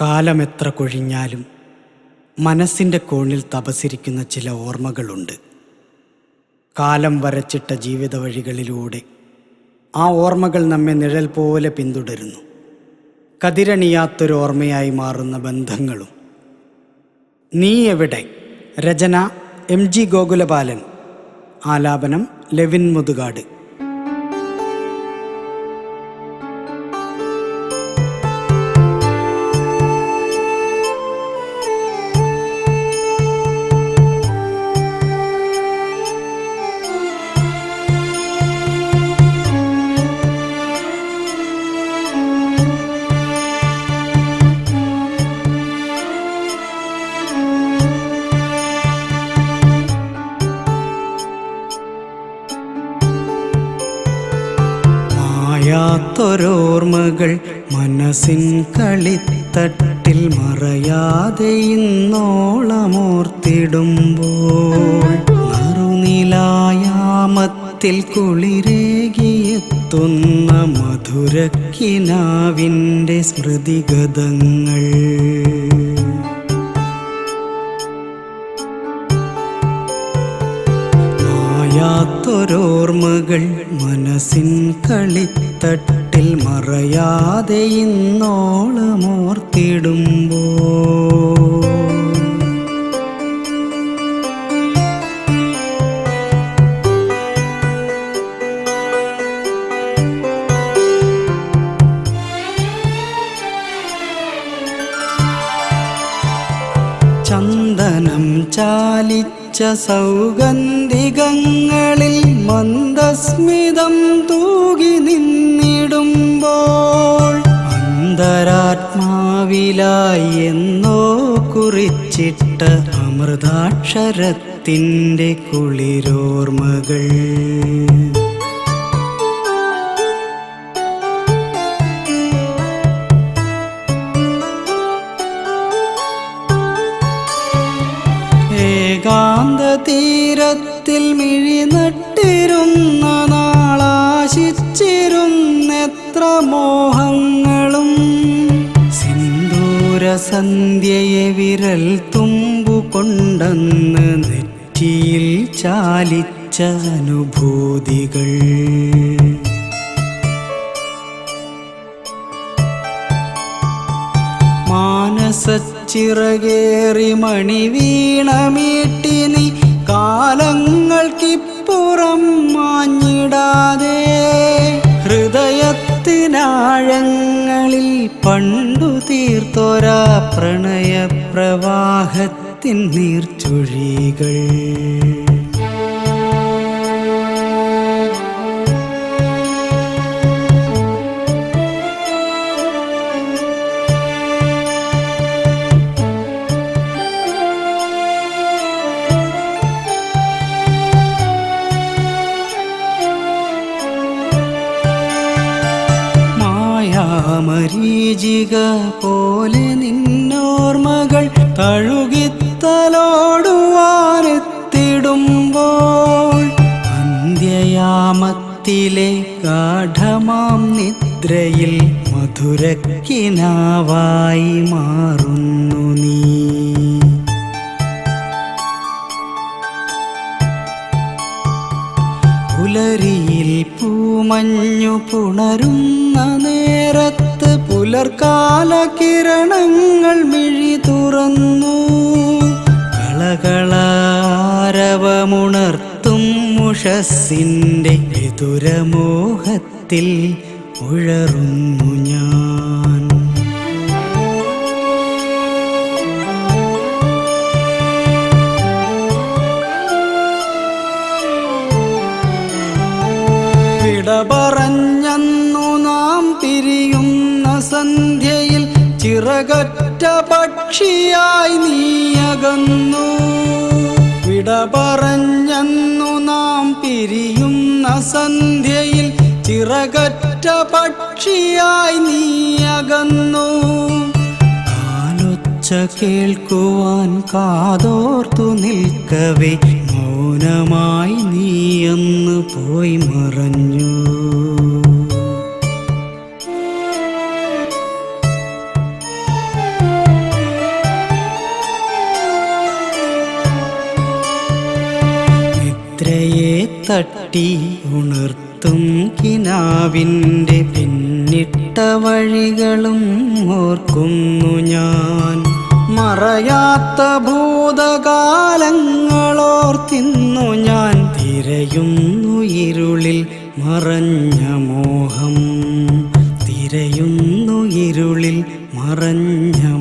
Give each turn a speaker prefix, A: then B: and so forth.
A: കാലമെത്ര കൊഴിഞ്ഞാലും മനസ്സിന്റെ കോണിൽ തപസിരിക്കുന്ന ചില ഓർമ്മകളുണ്ട്. കാലം വരച്ചിട്ട ജീവിത വഴികളിലൂടെ ആ ഓർമ്മകൾ നമ്മെ നിഴൽ പോലെ പിന്തുടരുന്നു. കതിരണിയാത്തൊരു ഓർമ്മയായി മാറുന്ന ബന്ധങ്ങളും. നീ എവിടെ? രചന എം ജി ഗോകുലപാലൻ ആലാപനം ലെവിൻ മുതുകാട്. മായാത്തൊരോർമ്മകൾ മനസ്സിൻ കളിത്തട്ടിൽ മറയാതെ ഇന്നോളമോർത്തിടുമ്പോൾ നറുനിലായാമത്തിൽ കുളിരേകിയെത്തുന്ന മധുരക്കിനാവിന്റെ സ്മൃതിഗതങ്ങൾ. മനസ്സിൻ കളിത്തട്ടിൽ മറയാതെ ഇന്നോളമോർത്തിടുമ്പോ ചാലിച്ച സൗഗന്ധികങ്ങളിൽ മന്ദസ്മിതം തൂകി നിന്നിടുമ്പോൾ അന്തരാത്മാവിലായി എന്നോ കുറിച്ചിട്ട അമൃതാക്ഷരത്തിന്റെ കുളിരോർമ്മകൾ ഏകാന്ത മിഴി നട്ടിരുന്ന നാളാശിച്ചിരുന്നെത്ര മോഹങ്ങളും. സിന്ദൂരസന്ധ്യയെ വിരൽ തുമ്പു കൊണ്ടെന്ന് നെറ്റിയിൽ ചാലിച്ച അനുഭൂതികൾ. മാനസച്ചിറകേറി മണി വീണമീട്ടി നീ കാലങ്ങൾക്കിപ്പുറം മാഞ്ഞിടാതെ ഹൃദയത്തിനാഴങ്ങളിൽ പണ്ടു തീർത്തൊരാ പ്രണയപ്രവാഹത്തിൻ നീർച്ചൊഴികൾ. മായാമരീചിക പോലെ നിന്നോർമകൾ തഴുകിത്തലോടുവാനെത്തിടുമ്പോൾ അന്ത്യയാമത്തിലെ ഗാഠമാം നിദ്രയിൽ മധുരക്കിനാവായി മാറുന്നു നീ. പുലരിയിൽ പൂമഞ്ഞു പുണരുന്ന നേരത്ത് പുലർക്കാല കിരണങ്ങൾ മിഴി തുറന്നു. കളകളാരവമുണർത്തും മുഷസിന്റെ വിതുരമോഹത്തിൽ ഉഴറുന്നു ഞാൻ. വിട പിരിയുന്ന സന്ധ്യയിൽ ചിറകറ്റ പക്ഷിയായി നീയകന്നു. വിട പറഞ്ഞു നാം പിരിയുന്ന സന്ധ്യയിൽ ചിറകറ്റ പക്ഷിയായി നീയകന്നു. കാലൊച്ച കേൾക്കുവാൻ കാതോർത്തു നിൽക്കവേ മൗനമായി നീയെന്ന് പോയി മറഞ്ഞു. തട്ടി ഉണർത്തും കിനാവിന്റെ പിന്നിട്ട വഴികളും ഓർക്കുന്നു ഞാൻ. മറയാത്ത ഭൂതകാലങ്ങളോർത്തിന്നു ഞാൻ തിരയുന്നു ഇരുളിൽ മറഞ്ഞ മോഹം. തിരയുന്നു ഇരുളിൽ മറഞ്ഞ